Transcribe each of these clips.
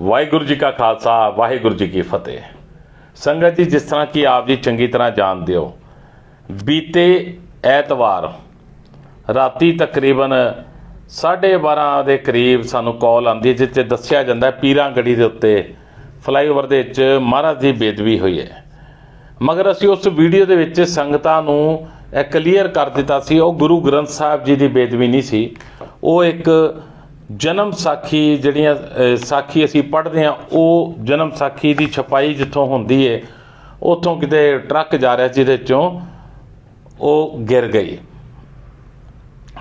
ਵਾਹਿਗੁਰੂ ਜੀ ਕਾ ਖਾਲਸਾ, ਵਾਹਿਗੁਰੂ ਜੀ ਕੀ ਫਤਿਹ। ਸੰਗਤ ਜੀ, ਜਿਸ ਤਰ੍ਹਾਂ ਕਿ ਆਪ ਜੀ ਚੰਗੀ ਤਰ੍ਹਾਂ ਜਾਣਦੇ ਹੋ, ਬੀਤੇ ਐਤਵਾਰ ਰਾਤੀ ਤਕਰੀਬਨ 12:30 ਦੇ ਕਰੀਬ ਸਾਨੂੰ ਕਾਲ ਆਂਦੀ ਹੈ, ਜਿੱਥੇ ਦੱਸਿਆ ਜਾਂਦਾ ਪੀਰਾਂ ਗੜੀ ਦੇ ਉੱਤੇ ਫਲਾਈਓਵਰ ਦੇ ਵਿੱਚ ਮਹਾਰਾਜ ਦੀ ਬੇਦਬੀ ਹੋਈ ਹੈ। ਮਗਰ ਅਸੀਂ ਉਸ ਵੀਡੀਓ ਦੇ ਵਿੱਚ ਸੰਗਤਾਂ ਨੂੰ ਇਹ ਕਲੀਅਰ ਕਰ ਦਿੱਤਾ ਸੀ, ਉਹ ਗੁਰੂ ਗ੍ਰੰਥ ਸਾਹਿਬ ਜੀ ਦੀ ਬੇਦਬੀ ਨਹੀਂ ਸੀ, ਉਹ ਇੱਕ ਜਨਮ ਸਾਖੀ ਜਿਹੜੀਆਂ ਸਾਖੀ ਅਸੀਂ ਪੜ੍ਹਦੇ ਹਾਂ, ਉਹ ਜਨਮ ਸਾਖੀ ਦੀ ਛਪਾਈ ਜਿੱਥੋਂ ਹੁੰਦੀ ਹੈ ਉੱਥੋਂ ਕਿਤੇ ਟਰੱਕ ਜਾ ਰਿਹਾ ਜਿਹਦੇ ਚੋਂ, ਉਹ ਗਿਰ ਗਈ।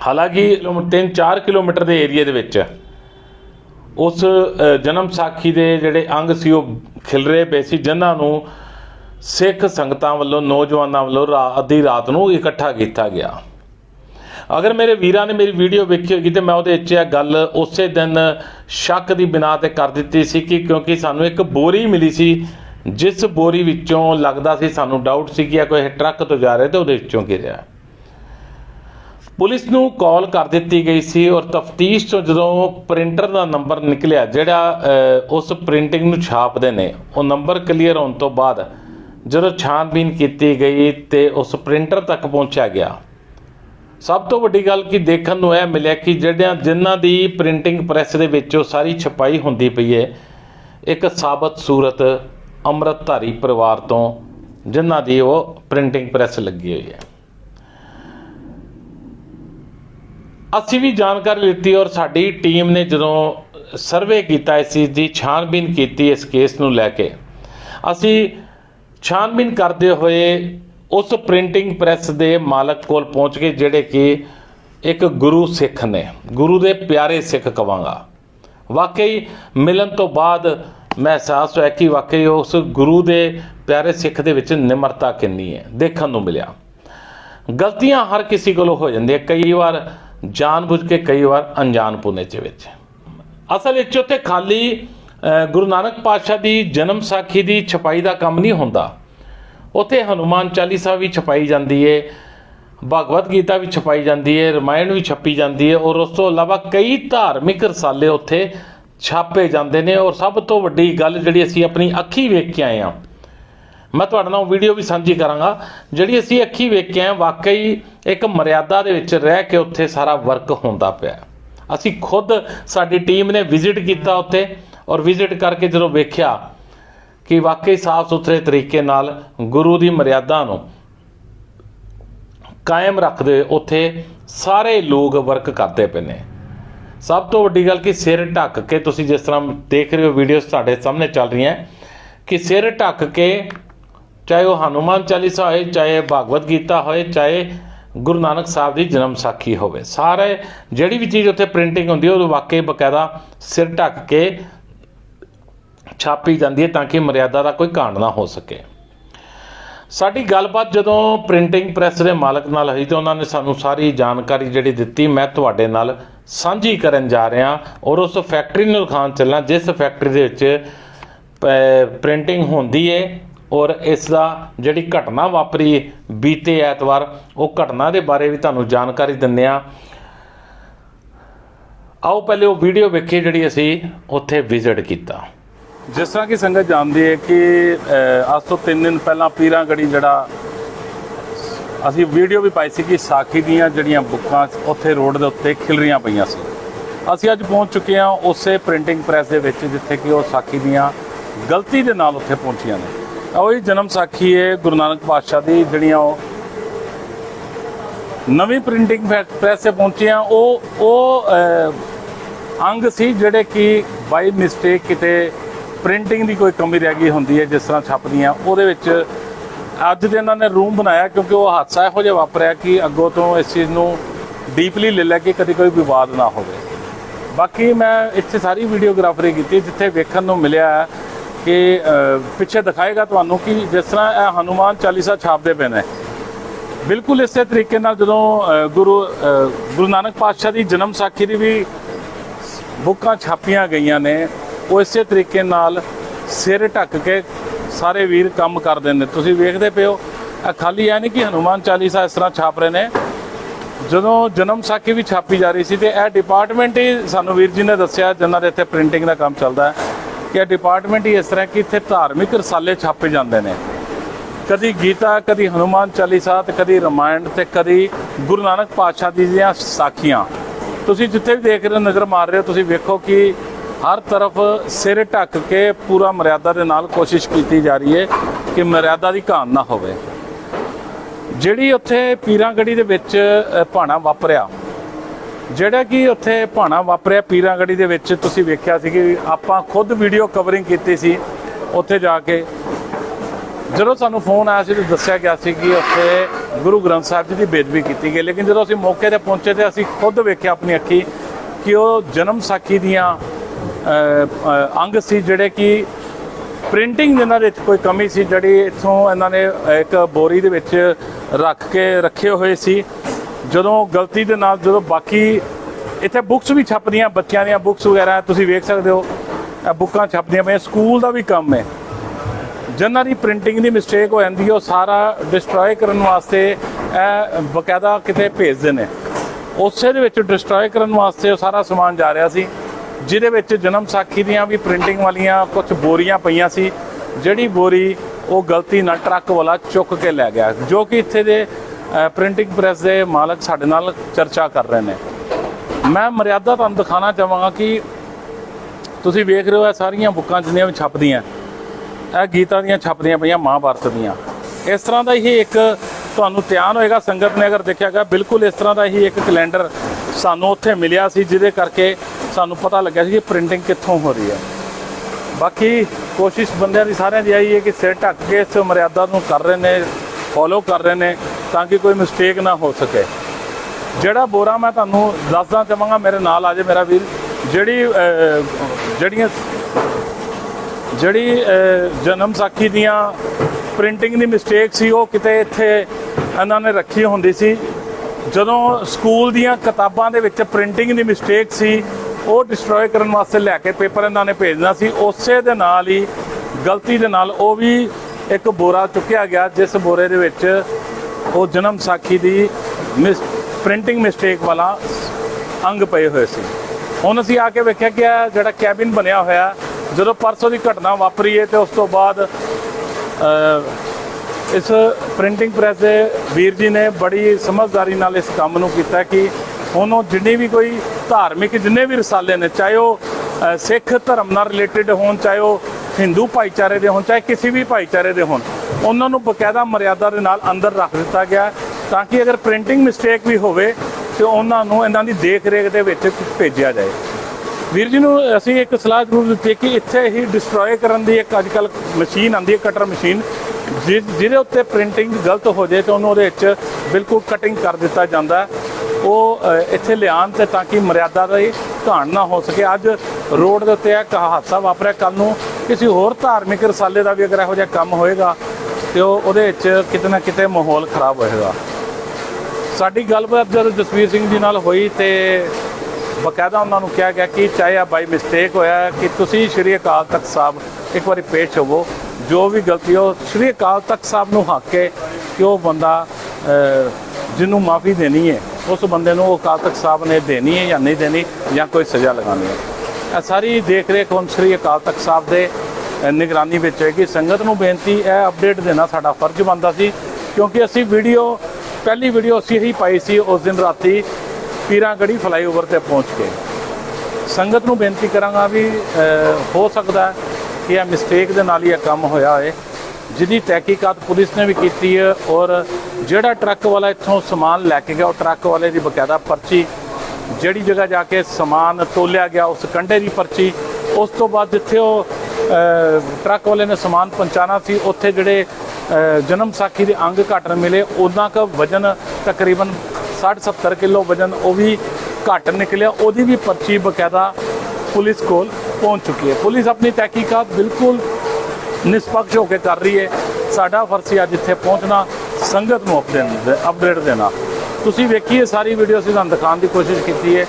ਹਾਲਾਂਕਿ 3-4 ਕਿਲੋਮੀਟਰ ਦੇ ਏਰੀਆ ਦੇ ਵਿੱਚ, ਉਸ ਜਨਮ ਸਾਖੀ ਦੇ ਜਿਹੜੇ ਅੰਗ ਸੀ, ਉਹ ਖਿਲਰੇ ਪਏ ਸੀ, ਜਿਨ੍ਹਾਂ ਨੂੰ ਸਿੱਖ ਸੰਗਤਾਂ ਵੱਲੋਂ, ਨੌਜਵਾਨਾਂ ਵੱਲੋਂ ਰਾ- ਅੱਧੀ ਰਾਤ ਨੂੰ ਇਕੱਠਾ ਕੀਤਾ ਗਿਆ। ਅਗਰ ਮੇਰੇ ਵੀਰਾਂ ਨੇ ਮੇਰੀ ਵੀਡੀਓ ਵੇਖੀ ਹੋਗੀ ਤੇ ਮੈਂ ਉਹਦੇ ਵਿੱਚ ਇਹ ਗੱਲ ਉਸੇ ਦਿਨ ਸ਼ੱਕ ਦੀ ਬਿਨਾ ਤੇ ਕਰ ਦਿੱਤੀ ਸੀ ਕਿ ਕਿਉਂਕਿ ਸਾਨੂੰ ਇੱਕ ਬੋਰੀ ਮਿਲੀ ਸੀ, ਜਿਸ ਬੋਰੀ ਵਿੱਚੋਂ ਲੱਗਦਾ ਸੀ ਸਾਨੂੰ ਡਾਊਟ ਸੀ ਕਿ ਇਹ ਕੋਈ ਟਰੱਕ ਤੋਂ ਜਾ ਰਿਹਾ ਤੇ ਉਹਦੇ ਵਿੱਚੋਂ ਗਿਰਿਆ। ਪੁਲਿਸ ਨੂੰ ਕਾਲ ਕਰ ਦਿੱਤੀ ਗਈ ਸੀ ਔਰ ਤਫਤੀਸ਼ ਤੋਂ ਜਦੋਂ ਪ੍ਰਿੰਟਰ ਦਾ ਨੰਬਰ ਨਿਕਲਿਆ, ਜਿਹੜਾ ਉਸ ਪ੍ਰਿੰਟਿੰਗ ਨੂੰ ਛਾਪਦੇ ਨੇ, ਉਹ ਨੰਬਰ ਕਲੀਅਰ ਹੋਣ ਤੋਂ ਬਾਅਦ ਜਦੋਂ ਛਾਨਬੀਨ ਕੀਤੀ ਗਈ ਤੇ ਉਸ ਪ੍ਰਿੰਟਰ ਤੱਕ ਪਹੁੰਚਿਆ ਗਿਆ। ਸਭ ਤੋਂ ਵੱਡੀ ਗੱਲ ਕਿ ਦੇਖਣ ਨੂੰ ਇਹ ਮਿਲਿਆ ਕਿ ਜਿਹੜਿਆਂ ਜਿਨ੍ਹਾਂ ਦੀ ਪ੍ਰਿੰਟਿੰਗ ਪ੍ਰੈਸ ਦੇ ਵਿੱਚ ਉਹ ਸਾਰੀ ਛਪਾਈ ਹੁੰਦੀ ਪਈ ਹੈ, ਇੱਕ ਸਾਬਤ ਸੂਰਤ ਅੰਮ੍ਰਿਤਧਾਰੀ ਪਰਿਵਾਰ ਤੋਂ ਜਿਨ੍ਹਾਂ ਦੀ ਉਹ ਪ੍ਰਿੰਟਿੰਗ ਪ੍ਰੈਸ ਲੱਗੀ ਹੋਈ ਹੈ। ਅਸੀਂ ਵੀ ਜਾਣਕਾਰੀ ਲਿੱਤੀ ਔਰ ਸਾਡੀ ਟੀਮ ਨੇ ਜਦੋਂ ਸਰਵੇ ਕੀਤਾ, ਇਸ ਚੀਜ਼ ਦੀ ਛਾਣਬੀਨ ਕੀਤੀ ਇਸ ਕੇਸ ਨੂੰ ਲੈ ਕੇ, ਅਸੀਂ ਛਾਣਬੀਨ ਕਰਦੇ ਹੋਏ ਉਸ ਪ੍ਰਿੰਟਿੰਗ ਪ੍ਰੈਸ ਦੇ ਮਾਲਕ ਕੋਲ ਪਹੁੰਚ ਕੇ ਜਿਹੜੇ ਕਿ ਇੱਕ ਗੁਰੂ ਸਿੱਖ ਨੇ, ਗੁਰੂ ਦੇ ਪਿਆਰੇ ਸਿੱਖ ਕਵਾਂਗਾ। ਵਾਕਈ ਮਿਲਣ ਤੋਂ ਬਾਅਦ ਮੈਂ ਅਹਿਸਾਸ ਹੋਇਆ ਕਿ ਵਾਕਈ ਉਸ ਗੁਰੂ ਦੇ ਪਿਆਰੇ ਸਿੱਖ ਦੇ ਵਿੱਚ ਨਿਮਰਤਾ ਕਿੰਨੀ ਹੈ, ਦੇਖਣ ਨੂੰ ਮਿਲਿਆ। ਗਲਤੀਆਂ ਹਰ ਕਿਸੇ ਕੋਲੋਂ ਹੋ ਜਾਂਦੀਆਂ, ਕਈ ਵਾਰ ਜਾਣਬੁੱਝ ਕੇ, ਕਈ ਵਾਰ ਅਣਜਾਣਪੁਣੇ ਚ ਵਿੱਚ। ਅਸਲ ਵਿੱਚ ਉੱਥੇ ਖਾਲੀ ਗੁਰੂ ਨਾਨਕ ਪਾਤਸ਼ਾਹ ਦੀ ਜਨਮ ਸਾਖੀ ਦੀ ਛਪਾਈ ਦਾ ਕੰਮ ਨਹੀਂ ਹੁੰਦਾ। ਉੱਥੇ ਹਨੂਮਾਨ ਚਾਲੀਸਾ ਵੀ ਛਪਾਈ ਜਾਂਦੀ ਏ ਭਗਵਤ ਗੀਤਾ ਵੀ ਛਪਾਈ ਜਾਂਦੀ ਏ, ਰਮਾਇਣ ਵੀ ਛਪੀ ਜਾਂਦੀ ਏ, ਔਰ ਉਸ ਤੋਂ ਇਲਾਵਾ ਕਈ ਧਾਰਮਿਕ ਰਸਾਲੇ ਉੱਥੇ ਛਾਪੇ ਜਾਂਦੇ ਨੇ, ਔਰ ਸਭ ਤੋਂ ਵੱਡੀ ਗੱਲ ਜਿਹੜੀ ਅਸੀਂ ਆਪਣੀ ਅੱਖੀ ਵੇਖ ਕੇ ਆਏ ਹਾਂ। ਮੈਂ ਤੁਹਾਡੇ ਨਾਲ ਵੀਡੀਓ ਵੀ ਸਾਂਝੀ ਕਰਾਂਗਾ, ਜਿਹੜੀ ਅਸੀਂ ਅੱਖੀ ਵੇਖ ਕੇ ਆਏ ਵਾਕਈ ਇੱਕ ਮਰਿਆਦਾ ਦੇ ਵਿੱਚ ਰਹਿ ਕੇ ਉੱਥੇ ਸਾਰਾ ਵਰਕ ਹੁੰਦਾ ਪਿਆ। ਅਸੀਂ ਖੁਦ ਸਾਡੀ ਟੀਮ ਨੇ ਵਿਜ਼ਿਟ ਕੀਤਾ ਉੱਥੇ, ਔਰ ਵਿਜ਼ਿਟ ਕਰਕੇ ਜਦੋਂ ਵੇਖਿਆ ਕਿ ਵਾਕਈ ਸਾਫ਼ ਸੁਥਰੇ ਤਰੀਕੇ ਨਾਲ ਗੁਰੂ ਦੀ ਮਰਿਆਦਾ ਨੂੰ ਕਾਇਮ ਰੱਖਦੇ ਹੋਏ ਉੱਥੇ ਸਾਰੇ ਲੋਕ ਵਰਕ ਕਰਦੇ ਪਏ ਨੇ। ਸਭ ਤੋਂ ਵੱਡੀ ਗੱਲ ਕਿ ਸਿਰ ਢੱਕ ਕੇ ਤੁਸੀਂ ਜਿਸ ਤਰ੍ਹਾਂ ਦੇਖ ਰਹੇ ਹੋ ਵੀਡੀਓਜ਼ ਤੁਹਾਡੇ ਸਾਹਮਣੇ ਚੱਲ ਰਹੀਆਂ, ਕਿ ਸਿਰ ਢੱਕ ਕੇ ਚਾਹੇ ਉਹ ਹਨੂਮਾਨ ਚਾਲੀਸਾ ਹੋਏ, ਚਾਹੇ ਭਗਵਤ ਗੀਤਾ ਹੋਏ, ਚਾਹੇ ਗੁਰੂ ਨਾਨਕ ਸਾਹਿਬ ਦੀ ਜਨਮ ਸਾਖੀ ਹੋਵੇ। ਸਾਰੇ ਜਿਹੜੀ ਵੀ ਚੀਜ਼ ਉੱਥੇ ਪ੍ਰਿੰਟਿੰਗ ਹੁੰਦੀ ਹੈ, ਉਹ ਵਾਕਈ ਬਕਾਇਦਾ ਸਿਰ ਢੱਕ ਕੇ ਛਾਪੀ ਜਾਂਦੀ ਹੈ ਤਾਂ ਕਿ ਮਰਿਆਦਾ ਦਾ ਕੋਈ ਕਾਂਡ ਨਾ ਹੋ ਸਕੇ। ਸਾਡੀ ਗੱਲਬਾਤ ਜਦੋਂ ਪ੍ਰਿੰਟਿੰਗ ਪ੍ਰੈਸ ਦੇ ਮਾਲਕ ਨਾਲ ਹੋਈ ਤੇ ਉਹਨਾਂ ਨੇ ਸਾਨੂੰ ਸਾਰੀ ਜਾਣਕਾਰੀ ਜਿਹੜੀ ਦਿੱਤੀ, ਮੈਂ ਤੁਹਾਡੇ ਨਾਲ ਸਾਂਝੀ ਕਰਨ ਜਾ ਰਿਹਾ ਔਰ ਉਸ ਫੈਕਟਰੀ ਨੂੰ ਦਿਖਾਉਣ ਚੱਲਾਂ, ਜਿਸ ਫੈਕਟਰੀ ਦੇ ਵਿੱਚ ਪ੍ਰਿੰਟਿੰਗ ਹੁੰਦੀ ਹੈ ਔਰ ਇਸ ਦਾ ਜਿਹੜੀ ਘਟਨਾ ਵਾਪਰੀ ਬੀਤੇ ਐਤਵਾਰ, ਉਹ ਘਟਨਾ ਦੇ ਬਾਰੇ ਵੀ ਤੁਹਾਨੂੰ ਜਾਣਕਾਰੀ ਦਿੰਦੇ ਆ ਆਓ ਪਹਿਲੇ ਉਹ ਵੀਡੀਓ ਵੇਖੀਏ ਜਿਹੜੀ ਅਸੀਂ ਉੱਥੇ ਵਿਜ਼ਿਟ ਕੀਤਾ। ਜਿਸ ਤਰ੍ਹਾਂ ਕਿ ਸੰਗਤ ਜਾਣਦੀ ਹੈ ਕਿ ਅੱਜ ਤੋਂ 3 ਦਿਨ ਪਹਿਲਾਂ ਪੀਰਾਂ ਗੜੀ ਜਿਹੜਾ ਅਸੀਂ ਵੀਡੀਓ ਵੀ ਪਾਈ ਸੀ ਕਿ ਸਾਖੀ ਦੀਆਂ ਜਿਹੜੀਆਂ ਬੁੱਕਾਂ ਉੱਥੇ ਰੋਡ ਦੇ ਉੱਤੇ ਖਿਲਰੀਆਂ ਪਈਆਂ ਸੀ। ਅਸੀਂ ਅੱਜ ਪਹੁੰਚ ਚੁੱਕੇ ਹਾਂ ਉਸੇ ਪ੍ਰਿੰਟਿੰਗ ਪ੍ਰੈਸ ਦੇ ਵਿੱਚ ਜਿੱਥੇ ਕਿ ਉਹ ਸਾਖੀ ਦੀਆਂ ਗਲਤੀ ਦੇ ਨਾਲ ਉੱਥੇ ਪਹੁੰਚੀਆਂ ਨੇ। ਉਹ ਹੀ ਜਨਮ ਸਾਖੀ ਹੈ ਗੁਰੂ ਨਾਨਕ ਪਾਤਸ਼ਾਹ ਦੀ, ਜਿਹੜੀਆਂ ਉਹ ਨਵੀਂ ਪ੍ਰਿੰਟਿੰਗ ਪ੍ਰੈਸ ਤੇ ਪਹੁੰਚੀਆਂ। ਉਹ ਉਹ ਅੰਗ ਸੀ ਜਿਹੜੇ ਕਿ ਬਾਈ ਮਿਸਟੇਕ ਕਿਤੇ ਪ੍ਰਿੰਟਿੰਗ ਦੀ ਕੋਈ ਕਮੀ ਰਹਿ ਗਈ ਹੁੰਦੀ ਹੈ ਜਿਸ ਤਰ੍ਹਾਂ ਛਪਦੀਆਂ, ਉਹਦੇ ਵਿੱਚ ਅੱਜ ਦੇ ਇਹਨਾਂ ਨੇ ਰੂਮ ਬਣਾਇਆ ਕਿਉਂਕਿ ਉਹ ਹਾਦਸਾ ਇਹੋ ਜਿਹਾ ਵਾਪਰਿਆ ਕਿ ਅੱਗੋਂ ਤੋਂ ਇਸ ਚੀਜ਼ ਨੂੰ ਡੀਪਲੀ ਲੈ ਲੈ ਕੇ ਕਦੇ ਕੋਈ ਵਿਵਾਦ ਨਾ ਹੋਵੇ। ਬਾਕੀ ਮੈਂ ਇੱਥੇ ਸਾਰੀ ਵੀਡੀਓਗ੍ਰਾਫਰੀ ਕੀਤੀ, ਜਿੱਥੇ ਵੇਖਣ ਨੂੰ ਮਿਲਿਆ ਕਿ ਪਿੱਛੇ ਦਿਖਾਏਗਾ ਤੁਹਾਨੂੰ ਕਿ ਜਿਸ ਤਰ੍ਹਾਂ ਇਹ ਹਨੂਮਾਨ ਚਾਲੀਸਾ ਛਾਪਦੇ ਪਏ ਨੇ। ਬਿਲਕੁਲ ਇਸੇ ਤਰੀਕੇ ਨਾਲ ਜਦੋਂ ਗੁਰੂ ਗੁਰੂ ਨਾਨਕ ਪਾਤਸ਼ਾਹ ਦੀ ਜਨਮ ਸਾਖੀ ਦੀ ਵੀ ਬੁੱਕਾਂ ਛਾਪੀਆਂ ਗਈਆਂ ਨੇ ਉਹ ਇਸੇ ਤਰੀਕੇ ਨਾਲ ਸਿਰ ਢੱਕ ਕੇ ਸਾਰੇ ਵੀਰ ਕੰਮ ਕਰਦੇ ਨੇ। ਤੁਸੀਂ ਵੇਖਦੇ ਪਿਓ ਇਹ ਖਾਲੀ ਐ ਨਹੀਂ ਕਿ ਹਨੂਮਾਨ ਚਾਲੀਸਾ ਇਸ ਤਰ੍ਹਾਂ ਛਾਪ ਰਹੇ ਨੇ। ਜਦੋਂ ਜਨਮ ਸਾਖੀ ਵੀ ਛਾਪੀ ਜਾ ਰਹੀ ਸੀ ਤੇ ਇਹ ਡਿਪਾਰਟਮੈਂਟ ਹੀ ਸਾਨੂੰ ਵੀਰ ਜੀ ਨੇ ਦੱਸਿਆ, ਜਿਨ੍ਹਾਂ ਦੇ ਇੱਥੇ ਪ੍ਰਿੰਟਿੰਗ ਦਾ ਕੰਮ ਚੱਲਦਾ ਹੈ, ਕਿ ਇਹ ਡਿਪਾਰਟਮੈਂਟ ਹੀ ਇਸ ਤਰ੍ਹਾਂ ਕਿ ਇੱਥੇ ਧਾਰਮਿਕ ਰਸਾਲੇ ਛਾਪੇ ਜਾਂਦੇ ਨੇ। ਕਦੀ ਗੀਤਾ, ਕਦੀ ਹਨੂਮਾਨ ਚਾਲੀਸਾ ਤੇ ਕਦੀ ਰਾਮਾਇਣ ਤੇ ਕਦੀ ਗੁਰੂ ਨਾਨਕ ਪਾਤਸ਼ਾਹ ਜੀ ਦੀਆਂ ਸਾਖੀਆਂ। ਤੁਸੀਂ ਜਿੱਥੇ ਵੀ ਦੇਖ ਰਹੇ ਹੋ, ਨਜ਼ਰ ਮਾਰ ਰਹੇ ਹੋ, ਤੁਸੀਂ ਵੇਖੋ ਕਿ ਹਰ ਤਰਫ ਸਿਰ ਢੱਕ ਕੇ ਪੂਰਾ ਮਰਿਆਦਾ ਦੇ ਨਾਲ ਕੋਸ਼ਿਸ਼ ਕੀਤੀ ਜਾ ਰਹੀ ਹੈ ਕਿ ਮਰਿਆਦਾ ਦੀ ਘਾਣ ਨਾ ਹੋਵੇ। ਜਿਹੜੀ ਉੱਥੇ ਪੀਰਾਂਗੜੀ ਦੇ ਵਿੱਚ ਭਾਣਾ ਵਾਪਰਿਆ, ਜਿਹੜਾ ਕਿ ਉੱਥੇ ਭਾਣਾ ਵਾਪਰਿਆ ਪੀਰਾਂਗੜੀ ਦੇ ਵਿੱਚ, ਤੁਸੀਂ ਵੇਖਿਆ ਸੀ ਕਿ ਆਪਾਂ ਖੁਦ ਵੀਡੀਓ ਕਵਰਿੰਗ ਕੀਤੀ ਸੀ ਉੱਥੇ ਜਾ ਕੇ। ਜਦੋਂ ਸਾਨੂੰ ਫੋਨ ਆਇਆ ਸੀ ਤਾਂ ਦੱਸਿਆ ਗਿਆ ਸੀ ਕਿ ਉੱਥੇ ਗੁਰੂ ਗ੍ਰੰਥ ਸਾਹਿਬ ਜੀ ਦੀ ਬੇਦਬੀ ਕੀਤੀ ਗਈ, ਲੇਕਿਨ ਜਦੋਂ ਅਸੀਂ ਮੌਕੇ ਤੇ ਪਹੁੰਚੇ ਤੇ ਅਸੀਂ ਖੁਦ ਵੇਖਿਆ ਆਪਣੀ ਅੱਖੀ ਕਿ ਉਹ ਜਨਮ ਸਾਖੀ ਦੀਆਂ ਅੰਗ ਸੀ ਜਿਹੜੇ ਕਿ ਪ੍ਰਿੰਟਿੰਗ ਦੇ ਨਾਲ ਕੋਈ ਕਮੀ ਸੀ, ਜਿਹੜੀ ਇਥੋਂ ਇਹਨਾਂ ਨੇ ਇੱਕ ਬੋਰੀ ਦੇ ਵਿੱਚ ਰੱਖ ਕੇ ਰੱਖੇ ਹੋਏ ਸੀ। ਜਦੋਂ ਗਲਤੀ ਦੇ ਨਾਲ ਜਦੋਂ ਬਾਕੀ ਇੱਥੇ ਬੁੱਕਸ ਵੀ ਛਪਦੀਆਂ, ਬੱਚਿਆਂ ਦੀਆਂ ਬੁੱਕਸ ਵਗੈਰਾ, ਤੁਸੀਂ ਵੇਖ ਸਕਦੇ ਹੋ, ਇਹ ਬੁੱਕਾਂ ਛਪਦੀਆਂ ਪਈਆਂ, ਸਕੂਲ ਦਾ ਵੀ ਕੰਮ ਹੈ। ਜਿਨ੍ਹਾਂ ਦੀ ਪ੍ਰਿੰਟਿੰਗ ਦੀ ਮਿਸਟੇਕ ਹੋ ਜਾਂਦੀ ਹੈ, ਉਹ ਸਾਰਾ ਡਿਸਟਰੋਏ ਕਰਨ ਵਾਸਤੇ ਇਹ ਬਕਾਇਦਾ ਕਿਤੇ ਭੇਜਦੇ ਨੇ। ਉਸੇ ਦੇ ਵਿੱਚ ਡਿਸਟਰੋਏ ਕਰਨ ਵਾਸਤੇ ਉਹ ਸਾਰਾ ਸਮਾਨ ਜਾ ਰਿਹਾ ਸੀ। ਜਿਹਦੇ ਵਿੱਚ ਜਨਮ ਸਾਖੀ ਦੀਆਂ ਵੀ ਪ੍ਰਿੰਟਿੰਗ ਵਾਲੀਆਂ ਕੁਝ ਬੋਰੀਆਂ ਪਈਆਂ ਸੀ, ਜਿਹੜੀ ਬੋਰੀ ਉਹ ਗਲਤੀ ਨਾਲ ਟਰੱਕ ਵਾਲਾ ਚੁੱਕ ਕੇ ਲੈ ਗਿਆ, ਜੋ ਕਿ ਇੱਥੇ ਦੇ ਪ੍ਰਿੰਟਿੰਗ ਪ੍ਰੈਸ ਦੇ ਮਾਲਕ ਸਾਡੇ ਨਾਲ ਚਰਚਾ ਕਰ ਰਹੇ ਨੇ। ਮੈਂ ਮਰਿਆਦਾ ਤੁਹਾਨੂੰ ਦਿਖਾਣਾ ਚਾਹਾਂਗਾ ਕਿ ਤੁਸੀਂ ਵੇਖ ਰਹੇ ਹੋ ਇਹ ਸਾਰੀਆਂ ਬੁੱਕਾਂ ਜਿੰਨੀਆਂ ਵੀ ਛਪਦੀਆਂ, ਇਹ ਗੀਤਾਂ ਦੀਆਂ ਛਪਦੀਆਂ ਪਈਆਂ ਮਹਾਭਾਰਤ ਦੀਆਂ। ਇਸ ਤਰ੍ਹਾਂ ਦਾ ਹੀ ਇੱਕ ਤੁਹਾਨੂੰ ਧਿਆਨ ਹੋਏਗਾ, ਸੰਗਤ ਨੇ ਅਗਰ ਦੇਖਿਆ ਗਿਆ ਬਿਲਕੁਲ ਇਸ ਤਰ੍ਹਾਂ ਦਾ ਹੀ ਇੱਕ ਕੈਲੰਡਰ ਸਾਨੂੰ ਉੱਥੇ ਮਿਲਿਆ ਸੀ, ਜਿਹਦੇ ਕਰਕੇ ਸਾਨੂੰ ਪਤਾ ਲੱਗਿਆ ਸੀ ਕਿ ਪ੍ਰਿੰਟਿੰਗ ਕਿੱਥੋਂ ਹੋ ਰਹੀ ਹੈ। ਬਾਕੀ ਕੋਸ਼ਿਸ਼ ਬੰਦਿਆਂ ਦੀ ਸਾਰਿਆਂ ਦੀ ਆਈ ਹੈ ਕਿ ਸਿਰ ਢੱਕ ਕੇ ਇਸ ਮਰਿਆਦਾ ਨੂੰ ਕਰ ਰਹੇ ਨੇ ਫੋਲੋ ਕਰ ਰਹੇ ਨੇ ਤਾਂ ਕਿ ਕੋਈ ਮਿਸਟੇਕ ਨਾ ਹੋ ਸਕੇ। ਜਿਹੜਾ ਬੋਰਾ ਮੈਂ ਤੁਹਾਨੂੰ ਦੱਸਦਾ ਚਾਹਾਂਗਾ ਮੇਰੇ ਨਾਲ ਆ ਜਾਏ ਮੇਰਾ ਵੀਰ। ਜਿਹੜੀ ਜਿਹੜੀਆਂ, ਜਿਹੜੀ ਜਨਮ ਸਾਖੀ ਦੀਆਂ ਪ੍ਰਿੰਟਿੰਗ ਦੀ ਮਿਸਟੇਕ ਸੀ, ਉਹ ਕਿਤੇ ਇੱਥੇ ਇਹਨਾਂ ਨੇ ਰੱਖੀ ਹੁੰਦੀ ਸੀ। ਜਦੋਂ ਸਕੂਲ ਦੀਆਂ ਕਿਤਾਬਾਂ ਦੇ ਵਿੱਚ ਪ੍ਰਿੰਟਿੰਗ ਦੀ ਮਿਸਟੇਕ ਸੀ ਉਹ ਡਿਸਟਰੋਏ ਕਰਨ ਵਾਸਤੇ ਲੈ ਕੇ ਪੇਪਰ ਇਹਨਾਂ ਨੇ ਭੇਜਣਾ ਸੀ, ਉਸੇ ਦੇ ਨਾਲ ਹੀ, ਗਲਤੀ ਦੇ ਨਾਲ ਉਹ ਵੀ ਇੱਕ ਬੋਰਾ ਚੁੱਕਿਆ ਗਿਆ, ਜਿਸ ਬੋਰੇ ਦੇ ਵਿੱਚ ਉਹ ਜਨਮ ਸਾਖੀ ਦੀ ਮਿਸ ਪ੍ਰਿੰਟਿੰਗ ਮਿਸਟੇਕ ਵਾਲਾ ਅੰਗ ਪਏ ਹੋਏ ਸੀ। ਹੁਣ ਅਸੀਂ ਆ ਕੇ ਵੇਖਿਆ ਕਿ ਜਿਹੜਾ ਕੈਬਿਨ ਬਣਿਆ ਹੋਇਆ, ਜਦੋਂ ਪਰਸੋਂ ਦੀ ਘਟਨਾ ਵਾਪਰੀ ਹੈ ਤੇ ਉਸ ਤੋਂ ਬਾਅਦ ਇਸ ਪ੍ਰਿੰਟਿੰਗ ਪ੍ਰੈਸ ਦੇ ਵੀਰ ਜੀ ਨੇ ਬੜੀ ਸਮਝਦਾਰੀ ਨਾਲ ਇਸ ਕੰਮ ਨੂੰ ਕੀਤਾ ਕਿ ਹੁਣ ਉਹ ਜਿੰਨੇ ਵੀ ਕੋਈ ਧਾਰਮਿਕ ਜਿੰਨੇ ਵੀ ਰਸਾਲੇ ਨੇ, ਚਾਹੇ ਉਹ ਸਿੱਖ ਧਰਮ ਨਾਲ ਰਿਲੇਟਡ ਹੋਣ, ਚਾਹੇ ਉਹ ਹਿੰਦੂ ਭਾਈਚਾਰੇ ਦੇ ਹੋਣ, ਚਾਹੇ ਕਿਸੇ ਵੀ ਭਾਈਚਾਰੇ ਦੇ ਹੋਣ, ਉਹਨਾਂ ਨੂੰ ਬਕਾਇਦਾ ਮਰਿਆਦਾ ਦੇ ਨਾਲ ਅੰਦਰ ਰੱਖ ਦਿੱਤਾ ਗਿਆ ਤਾਂ ਕਿ ਅਗਰ ਪ੍ਰਿੰਟਿੰਗ ਮਿਸਟੇਕ ਵੀ ਹੋਵੇ ਤੇ ਉਹਨਾਂ ਨੂੰ ਇਹਨਾਂ ਦੀ ਦੇਖ ਰੇਖ ਦੇ ਵਿੱਚ ਭੇਜਿਆ ਜਾਏ। ਵੀਰ ਜੀ ਨੂੰ ਅਸੀਂ ਇੱਕ ਸਲਾਹ ਜ਼ਰੂਰ ਦਿੱਤੀ ਕਿ ਇੱਥੇ ਹੀ ਡਿਸਟਰੋਏ ਕਰਨ ਦੀ ਇੱਕ ਅੱਜਕੱਲ ਮਸ਼ੀਨ ਆਂਦੀ ਹੈ ਕਟਰ ਮਸ਼ੀਨ, ਜਿ- ਜਿਹਦੇ ਉੱਤੇ ਪ੍ਰਿੰਟਿੰਗ ਗਲਤ ਹੋ ਜਾਏ ਤਾਂ ਉਹਨੂੰ ਉਹਦੇ ਵਿੱਚ ਬਿਲਕੁਲ ਕਟਿੰਗ ਕਰ ਦਿੱਤਾ ਜਾਂਦਾ ਉਹ ਇੱਥੇ ਲਿਆਉਣ ਤੇ ਤਾਂ ਕਿ ਮਰਿਆਦਾ ਦਾ ਘਾਣ ਨਾ ਹੋ ਸਕੇ। ਅੱਜ ਰੋਡ ਦੇ ਉੱਤੇ ਇਹ ਹਾਦਸਾ ਵਾਪਰਿਆ। ਕੱਲ ਨੂੰ ਕਿਸੇ ਹੋਰ ਧਾਰਮਿਕ ਰਸਾਲੇ ਦਾ ਵੀ ਅਗਰ ਇਹੋ ਜਿਹਾ ਕੰਮ ਹੋਏਗਾ, ਤੇ ਉਹ, ਉਹਦੇ ਵਿੱਚ ਕਿਤੇ ਨਾ ਕਿਤੇ ਮਾਹੌਲ ਖਰਾਬ ਹੋਏਗਾ। ਸਾਡੀ ਗੱਲਬਾਤ ਜਦ ਜਸਵੀਰ ਸਿੰਘ ਜੀ ਨਾਲ ਹੋਈ ਤੇ ਬਕਾਇਦਾ ਉਹਨਾਂ ਨੂੰ ਕਿਹਾ ਗਿਆ ਕਿ ਚਾਹੇ ਆ ਬਾਈ ਮਿਸਟੇਕ ਹੋਇਆ, ਕਿ ਤੁਸੀਂ ਸ਼੍ਰੀ ਅਕਾਲ ਤਖਤ ਸਾਹਿਬ ਇੱਕ ਵਾਰੀ ਪੇਸ਼ ਹੋਵੋ। ਜੋ ਵੀ ਗਲਤੀ ਹੋ ਸ਼੍ਰੀ ਅਕਾਲ ਤਖਤ ਸਾਹਿਬ ਨੂੰ ਹੱਕ ਹੈ ਕਿ ਉਹ ਬੰਦਾ ਜਿਹਨੂੰ ਮਾਫੀ ਦੇਣੀ ਹੈ। ਉਸ ਬੰਦੇ ਨੂੰ ਉਹ ਅਕਾਲ ਤਖਤ ਸਾਹਿਬ ਨੇ ਦੇਣੀ ਹੈ ਜਾਂ ਨਹੀਂ ਦੇਣੀ ਜਾਂ ਕੋਈ ਸਜ਼ਾ ਲਗਾਉਣੀ ਹੈ। ਇਹ ਸਾਰੀ ਦੇਖ ਰੇਖ ਹੁਣ ਸ਼੍ਰੀ ਅਕਾਲ ਤਖਤ ਸਾਹਿਬ ਦੇ ਨਿਗਰਾਨੀ ਵਿੱਚ ਹੈ ਸੰਗਤ ਨੂੰ ਬੇਨਤੀ, ਇਹ ਅਪਡੇਟ ਦੇਣਾ ਸਾਡਾ ਫਰਜ਼ ਬਣਦਾ ਸੀ, ਕਿਉਂਕਿ ਅਸੀਂ ਵੀਡੀਓ ਪਹਿਲੀ ਵੀਡੀਓ ਅਸੀਂ ਹੀ ਪਾਈ ਸੀ ਉਸ ਦਿਨ ਰਾਤੀ ਪੀਰਾਂਗੜੀ ਫਲਾਈਓਵਰ ਤੇ ਪਹੁੰਚ ਕੇ। ਸੰਗਤ ਨੂੰ ਬੇਨਤੀ ਕਰਾਂਗਾ ਵੀ ਹੋ ਸਕਦਾ ਕਿ ਇਹ ਮਿਸਟੇਕ ਦੇ ਨਾਲ ਹੀ ਇਹ ਕੰਮ ਹੋਇਆ ਹੈ ਜਿਹਦੀ ਤਹਿਕੀਕਾਤ ਪੁਲਿਸ ਨੇ ਵੀ ਕੀਤੀ ਹੈ ਔਰ ਜਿਹੜਾ ਟਰੱਕ ਵਾਲਾ ਇੱਥੋਂ ਸਮਾਨ ਲੈ ਕੇ ਗਿਆ, ਉਹ ਟਰੱਕ ਵਾਲੇ ਦੀ ਬਕਾਇਦਾ ਪਰਚੀ, ਜਿਹੜੀ ਜਗ੍ਹਾ ਜਾ ਕੇ ਸਮਾਨ ਤੋਲਿਆ ਗਿਆ, ਉਸ ਕੰਡੇ ਦੀ ਪਰਚੀ, ਉਸ ਤੋਂ ਬਾਅਦ ਜਿੱਥੇ ਉਹ ਟਰੱਕ ਵਾਲੇ ਨੇ ਸਮਾਨ ਪਹੁੰਚਾਣਾ ਸੀ, ਉੱਥੇ ਜਿਹੜੇ ਜਨਮ ਸਾਖੀ ਦੇ ਅੰਗ ਘੱਟ ਮਿਲੇ, ਉਹਨਾਂ ਦਾ ਵਜਨ ਤਕਰੀਬਨ 60 70 ਕਿਲੋ ਵਜਨ ਉਹ ਵੀ ਘੱਟ ਨਿਕਲਿਆ, ਉਹਦੀ ਵੀ ਪਰਚੀ ਬਕਾਇਦਾ ਪੁਲਿਸ ਕੋਲ ਪਹੁੰਚ ਚੁੱਕੀ ਹੈ। ਪੁਲਿਸ ਆਪਣੀ ਤਹਿਕੀਕਾਤ ਬਿਲਕੁਲ ਨਿਸ਼ਪਕਸ਼ ਹੋ ਕੇ ਕਰ ਰਹੀ ਹੈ ਸਾਡਾ ਫਰਜ਼ ਸੀ ਅੱਜ ਇੱਥੇ ਪਹੁੰਚਣਾ, ਸੰਗਤ ਨੂੰ ਅਪਡੇਟ ਅਪਡੇਟ ਦੇਣਾ। ਤੁਸੀਂ ਵੇਖੀਏ, ਸਾਰੀ ਵੀਡੀਓ ਅਸੀਂ ਤੁਹਾਨੂੰ ਦਿਖਾਉਣ ਦੀ ਕੋਸ਼ਿਸ਼ ਕੀਤੀ ਹੈ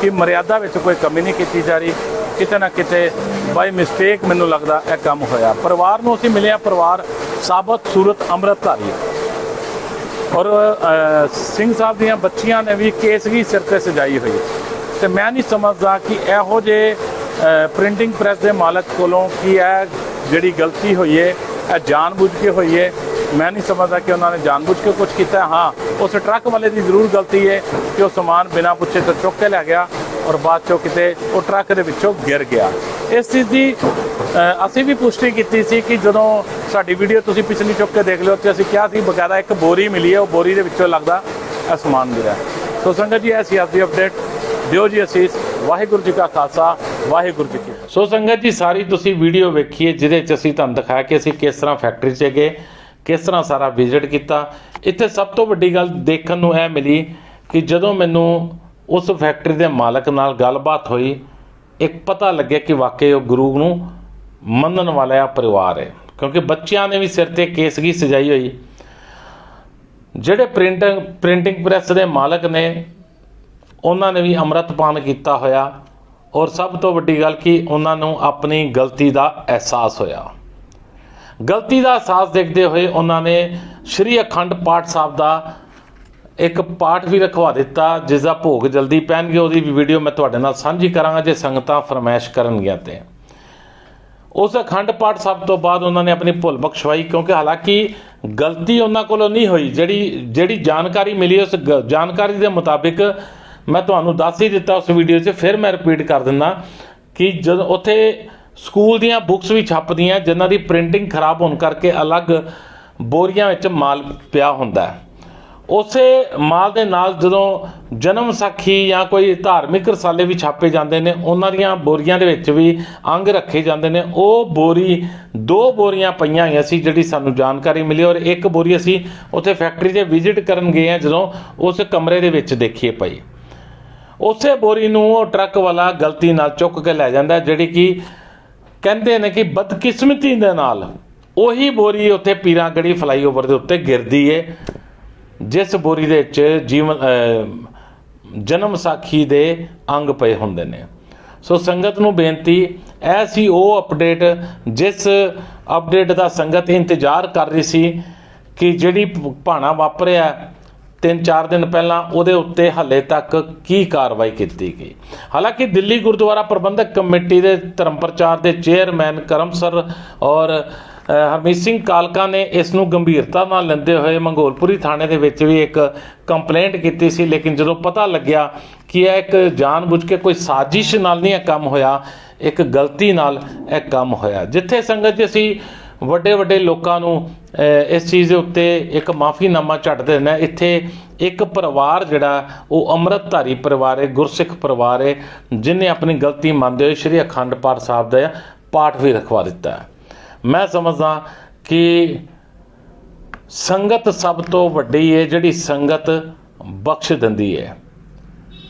ਕਿ ਮਰਿਆਦਾ ਵਿੱਚ ਕੋਈ ਕਮੀ ਨਹੀਂ ਕੀਤੀ ਜਾ ਰਹੀ। ਕਿਤੇ ਨਾ ਕਿਤੇ ਬਾਈ ਮਿਸਟੇਕ ਮੈਨੂੰ ਲੱਗਦਾ ਇਹ ਕੰਮ ਹੋਇਆ। ਪਰਿਵਾਰ ਨੂੰ ਅਸੀਂ ਮਿਲਿਆ ਪਰਿਵਾਰ ਸਾਬਤ, ਸੂਰਤ, ਅੰਮ੍ਰਿਤਧਾਰੀ ਔਰ ਸਿੰਘ ਸਾਹਿਬ ਦੀਆਂ ਬੱਚੀਆਂ ਨੇ ਵੀ ਕੇਸਗੀ ਸਿਰ ਤੇ ਸਜਾਈ ਹੋਈ ਹੈ। ਤੇ ਮੈਂ ਨਹੀਂ ਸਮਝਦਾ ਕਿ ਇਹੋ ਜੇ ਪ੍ਰਿੰਟਿੰਗ ਪ੍ਰੈਸ ਦੇ ਮਾਲਕ ਕੋਲੋਂ ਕੀ ਹੈ ਜਿਹੜੀ ਗਲਤੀ ਹੋਈ ਹੈ ਇਹ ਜਾਣਬੁੱਝ ਕੇ ਹੋਈ ਹੈ ਮੈਂ ਨਹੀਂ ਸਮਝਦਾ ਕਿ ਉਹਨਾਂ ਨੇ ਜਾਣਬੁੱਝ ਕੇ ਕੁਝ ਕੀਤਾ। ਹਾਂ, ਉਸ ਟਰੱਕ ਵਾਲੇ ਦੀ ਜ਼ਰੂਰ ਗਲਤੀ ਹੈ ਕਿ ਉਹ ਸਮਾਨ ਬਿਨਾਂ ਪੁੱਛੇ ਤੋਂ ਚੁੱਕ ਕੇ ਲੈ ਗਿਆ ਔਰ ਬਾਅਦ ਚੋਂ ਕਿਤੇ ਉਹ ਟਰੱਕ ਦੇ ਵਿੱਚੋਂ ਗਿਰ ਗਿਆ। ਇਸ ਚੀਜ਼ ਦੀ ਅਸੀਂ ਵੀ ਪੁਸ਼ਟੀ ਕੀਤੀ ਸੀ ਕਿ ਜਦੋਂ ਸਾਡੀ ਵੀਡੀਓ ਤੁਸੀਂ ਪਿਛਲੀ ਚੁੱਕ ਕੇ ਦੇਖ ਲਿਓ ਤੇ ਅਸੀਂ ਕਿਹਾ ਸੀ ਬਕਾਇਦਾ ਇੱਕ ਬੋਰੀ ਮਿਲੀ ਹੈ, ਉਹ ਬੋਰੀ ਦੇ ਵਿੱਚੋਂ ਲੱਗਦਾ ਇਹ ਸਮਾਨ ਮਿਲਿਆ ਸੋ ਸੰਗਤ ਜੀ ਐਸੀ ਅੱਜ ਦੀ ਅਪਡੇਟ ਦਿਓ ਜੀ ਅਸੀਸ। ਵਾਹਿਗੁਰੂ ਜੀ ਕਾ ਖਾਲਸਾ। ਵਾਹਿਗੁਰੂ ਜੀ ਸੋ ਸੰਗਤ ਜੀ, ਸਾਰੀ ਤੁਸੀਂ ਵੀਡੀਓ ਵੇਖੀਏ, ਜਿਹਦੇ ਚ ਅਸੀਂ ਤੁਹਾਨੂੰ ਦਿਖਾਇਆ ਕਿ ਅਸੀਂ ਕਿਸ ਤਰ੍ਹਾਂ ਫੈਕਟਰੀ 'ਚ ਗਏ, ਕਿਸ ਤਰ੍ਹਾਂ ਸਾਰਾ ਵਿਜ਼ਿਟ ਕੀਤਾ। ਇੱਥੇ ਸਭ ਤੋਂ ਵੱਡੀ ਗੱਲ ਦੇਖਣ ਨੂੰ ਇਹ ਮਿਲੀ ਕਿ ਜਦੋਂ ਮੈਨੂੰ ਉਸ ਫੈਕਟਰੀ ਦੇ ਮਾਲਕ ਨਾਲ ਗੱਲਬਾਤ ਹੋਈ, ਇੱਕ ਪਤਾ ਲੱਗਿਆ ਕਿ ਵਾਕਈ ਉਹ ਗੁਰੂ ਨੂੰ ਮੰਨਣ ਵਾਲਾ ਪਰਿਵਾਰ ਹੈ। ਕਿਉਂਕਿ ਬੱਚਿਆਂ ਨੇ ਵੀ ਸਿਰ ਤੇ ਕੇਸਗੀ ਸਜਾਈ ਹੋਈ। ਜਿਹੜੇ ਪ੍ਰਿੰਟਿੰਗ ਪ੍ਰਿੰਟਿੰਗ ਪ੍ਰੈਸ ਦੇ ਮਾਲਕ ਨੇ, ਉਹਨਾਂ ਨੇ ਵੀ ਅੰਮ੍ਰਿਤਪਾਨ ਕੀਤਾ ਹੋਇਆ। ਔਰ ਸਭ ਤੋਂ ਵੱਡੀ ਗੱਲ ਕਿ, ਉਹਨਾਂ ਨੂੰ ਆਪਣੀ ਗਲਤੀ ਦਾ ਅਹਿਸਾਸ ਹੋਇਆ। ਗਲਤੀ ਦਾ ਅਹਿਸਾਸ ਦੇਖਦੇ ਹੋਏ ਉਹਨਾਂ ਨੇ ਸ਼੍ਰੀ ਅਖੰਡ ਪਾਠ ਸਾਹਿਬ ਦਾ ਇੱਕ ਪਾਠ ਵੀ ਰਖਵਾ ਦਿੱਤਾ, ਜਿਸ ਦਾ ਭੋਗ ਜਲਦੀ ਪੈਣਗੇ। ਉਹਦੀ ਵੀ ਵੀਡੀਓ ਮੈਂ ਤੁਹਾਡੇ ਨਾਲ ਸਾਂਝੀ ਕਰਾਂਗਾ, ਜੇ ਸੰਗਤਾਂ ਫਰਮਾਇਸ਼ ਕਰਨਗੀਆਂ ਤੇ। ਉਸ ਅਖੰਡ ਪਾਠ ਸਾਹਿਬ ਤੋਂ ਬਾਅਦ ਉਹਨਾਂ ਨੇ ਆਪਣੀ ਭੁੱਲ ਬਖਸ਼ਵਾਈ, ਕਿਉਂਕਿ ਹਾਲਾਂਕਿ ਗਲਤੀ ਉਹਨਾਂ ਕੋਲੋਂ ਨਹੀਂ ਹੋਈ। ਜਿਹੜੀ ਜਿਹੜੀ ਜਾਣਕਾਰੀ ਮਿਲੀ, ਉਸ ਗ- ਜਾਣਕਾਰੀ ਦੇ ਮੁਤਾਬਿਕ ਮੈਂ ਤੁਹਾਨੂੰ ਦੱਸ ਹੀ ਦਿੱਤਾ ਉਸ ਵੀਡੀਓ 'ਚ, ਫਿਰ ਮੈਂ ਰਿਪੀਟ ਕਰ ਦਿੰਦਾ ਕਿ ਜਦੋਂ ਉੱਥੇ ਸਕੂਲ ਦੀਆਂ ਬੁੱਕਸ ਵੀ ਛਪਦੀਆਂ, ਜਿਨ੍ਹਾਂ ਦੀ ਪ੍ਰਿੰਟਿੰਗ ਖਰਾਬ ਹੋਣ ਕਰਕੇ ਅਲੱਗ ਬੋਰੀਆਂ ਵਿੱਚ ਮਾਲ ਪਿਆ ਹੁੰਦਾ ਹੈ। ਉਸੇ ਮਾਲ ਦੇ ਨਾਲ ਜਦੋਂ ਜਨਮ ਸਾਖੀ ਜਾਂ ਕੋਈ ਧਾਰਮਿਕ ਰਸਾਲੇ ਵੀ ਛਾਪੇ ਜਾਂਦੇ ਨੇ, ਉਹਨਾਂ ਦੀਆਂ ਬੋਰੀਆਂ ਦੇ ਵਿੱਚ ਵੀ ਅੰਗ ਰੱਖੇ ਜਾਂਦੇ ਨੇ। ਉਹ ਬੋਰੀ ਦੋ ਬੋਰੀਆਂ ਪਈਆਂ ਹੋਈਆਂ ਸੀ, ਜਿਹੜੀ ਸਾਨੂੰ ਜਾਣਕਾਰੀ ਮਿਲੀ ਔਰ ਇੱਕ ਬੋਰੀ ਅਸੀਂ ਉੱਥੇ ਫੈਕਟਰੀ 'ਤੇ ਵਿਜ਼ਿਟ ਕਰਨ ਗਏ ਆ ਜਦੋਂ ਉਸ ਕਮਰੇ ਦੇ ਵਿੱਚ ਦੇਖੀਏ ਪਈ ਉਸੇ ਬੋਰੀ ਨੂੰ ਉਹ ਟਰੱਕ ਵਾਲਾ ਗਲਤੀ ਨਾਲ ਚੁੱਕ ਕੇ ਲੈ ਜਾਂਦਾ ਜਿਹੜੀ ਕਿ ਕਹਿੰਦੇ ਨੇ ਕਿ ਬਦਕਿਸਮਤੀ ਦੇ ਨਾਲ ਉਹੀ ਬੋਰੀ ਉੱਥੇ ਪੀਰਾਂਗੜੀ ਫਲਾਈਓਵਰ ਦੇ ਉੱਤੇ ਗਿਰਦੀ ਏ, ਜਿਸ ਬੋਰੀ ਦੇ ਵਿੱਚ ਜੀਵਨ ਜਨਮ ਸਾਖੀ ਦੇ ਅੰਗ ਪਏ ਹੁੰਦੇ ਨੇ। ਸੋ ਸੰਗਤ ਨੂੰ ਬੇਨਤੀ, ਐ ਸੀ ਉਹ ਅਪਡੇਟ, ਜਿਸ ਅਪਡੇਟ ਦਾ ਸੰਗਤ ਇੰਤਜ਼ਾਰ ਕਰ ਰਹੀ ਸੀ ਕਿ ਜਿਹੜੀ ਭਾਣਾ ਵਾਪਰਿਆ ਤਿੰਨ ਚਾਰ ਦਿਨ ਪਹਿਲਾਂ ਉਹਦੇ ਉੱਤੇ ਹੱਲੇ ਤੱਕ ਕੀ ਕਾਰਵਾਈ ਕੀਤੀ ਗਈ? ਹਾਲਾਂਕਿ ਦਿੱਲੀ ਗੁਰਦੁਆਰਾ ਪ੍ਰਬੰਧਕ ਕਮੇਟੀ ਦੇ ਧਰਮ ਪ੍ਰਚਾਰ ਦੇ ਚੇਅਰਮੈਨ ਕਰਮ ਸਰ ਔਰ ਹਰਮੀਤ ਸਿੰਘ ਕਾਲਕਾ ਨੇ ਇਸ ਨੂੰ ਗੰਭੀਰਤਾ ਨਾਲ ਲੈਂਦੇ ਹੋਏ ਮੰਗੋਲਪੁਰੀ ਥਾਣੇ ਦੇ ਵਿੱਚ ਵੀ ਇੱਕ ਕੰਪਲੇਂਟ ਕੀਤੀ ਸੀ, ਲੇਕਿਨ ਜਦੋਂ ਪਤਾ ਲੱਗਿਆ ਕਿ ਇਹ ਇੱਕ ਜਾਣਬੁੱਝ ਕੇ ਕੋਈ ਸਾਜ਼ਿਸ਼ ਨਾਲ ਨਹੀਂ ਇਹ ਕੰਮ ਹੋਇਆ, ਇੱਕ ਗਲਤੀ ਨਾਲ ਇਹ ਕੰਮ ਹੋਇਆ। ਜਿੱਥੇ ਸੰਗਤ ਜੀ ਅਸੀਂ ਵੱਡੇ ਵੱਡੇ ਲੋਕਾਂ ਨੂੰ ਇਸ ਚੀਜ਼ ਦੇ ਉੱਤੇ ਇੱਕ ਮਾਫੀਨਾਮਾ ਝੱਟ ਦੇਣਾ ਇੱਥੇ ਇੱਕ ਪਰਿਵਾਰ ਜਿਹੜਾ, ਉਹ ਅੰਮ੍ਰਿਤਧਾਰੀ ਪਰਿਵਾਰ ਹੈ, ਗੁਰਸਿੱਖ ਪਰਿਵਾਰ ਹੈ, ਜਿਨੇ ਆਪਣੀ ਗਲਤੀ ਮੰਨਦੇ ਹੋਏ ਸ਼੍ਰੀ ਅਖੰਡ ਪਾਠ ਸਾਹਿਬ ਦਾ ਪਾਠ ਵੀ ਰਖਵਾ ਦਿੱਤਾ ਮੈਂ ਸਮਝਦਾ ਕਿ ਸੰਗਤ ਸਭ ਤੋਂ ਵੱਡੀ ਹੈ, ਜਿਹੜੀ ਸੰਗਤ ਬਖਸ਼ ਦਿੰਦੀ ਹੈ।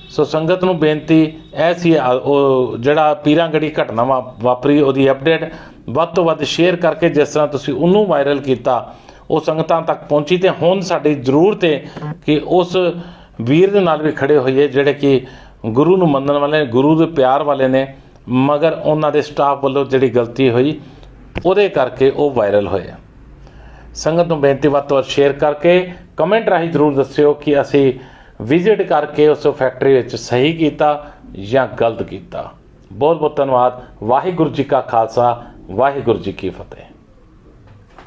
ਸੋ ਸੰਗਤ ਨੂੰ ਬੇਨਤੀ, ਐਸੀ ਉਹ ਜਿਹੜਾ ਪੀਰਾਂਗੜੀ ਘਟਨਾ ਵਾ- ਵਾਪਰੀ, ਉਹਦੀ ਅਪਡੇਟ ਵੱਧ ਤੋਂ ਵੱਧ ਸ਼ੇਅਰ ਕਰਕੇ ਜਿਸ ਤਰ੍ਹਾਂ ਤੁਸੀਂ ਉਹਨੂੰ ਵਾਇਰਲ ਕੀਤਾ, ਉਹ ਸੰਗਤਾਂ ਤੱਕ ਪਹੁੰਚੀ ਤੇ ਹੁਣ ਸਾਡੀ ਜ਼ਰੂਰਤ ਹੈ ਕਿ ਉਸ ਵੀਰ ਦੇ ਨਾਲ ਵੀ ਖੜੇ ਹੋਈਏ ਜਿਹੜੇ ਕਿ ਗੁਰੂ ਨੂੰ ਮੰਨਣ ਵਾਲੇ ਨੇ, ਗੁਰੂ ਦੇ ਪਿਆਰ ਵਾਲੇ ਨੇ, ਮਗਰ ਉਹਨਾਂ ਦੇ ਸਟਾਫ ਵੱਲੋਂ ਜਿਹੜੀ ਗਲਤੀ ਹੋਈ, ਉਹਦੇ ਕਰਕੇ ਉਹ ਵਾਇਰਲ ਹੋਏ ਸੰਗਤ ਨੂੰ ਬੇਨਤੀ ਵੱਧ ਤੋਂ ਵੱਧ ਸ਼ੇਅਰ ਕਰਕੇ ਕਮੈਂਟ ਰਾਹੀਂ ਜ਼ਰੂਰ ਦੱਸਿਓ ਕਿ ਅਸੀਂ ਵਿਜ਼ਿਟ ਕਰਕੇ ਉਸ ਫੈਕਟਰੀ ਵਿੱਚ ਸਹੀ ਕੀਤਾ ਜਾਂ ਗਲਤ ਕੀਤਾ। ਬਹੁਤ ਬਹੁਤ ਧੰਨਵਾਦ। ਵਾਹਿਗੁਰੂ ਜੀ ਕਾ ਖਾਲਸਾ ਵਾਹਿਗੁਰੂ ਜੀ ਕੀ ਫਤਿਹ।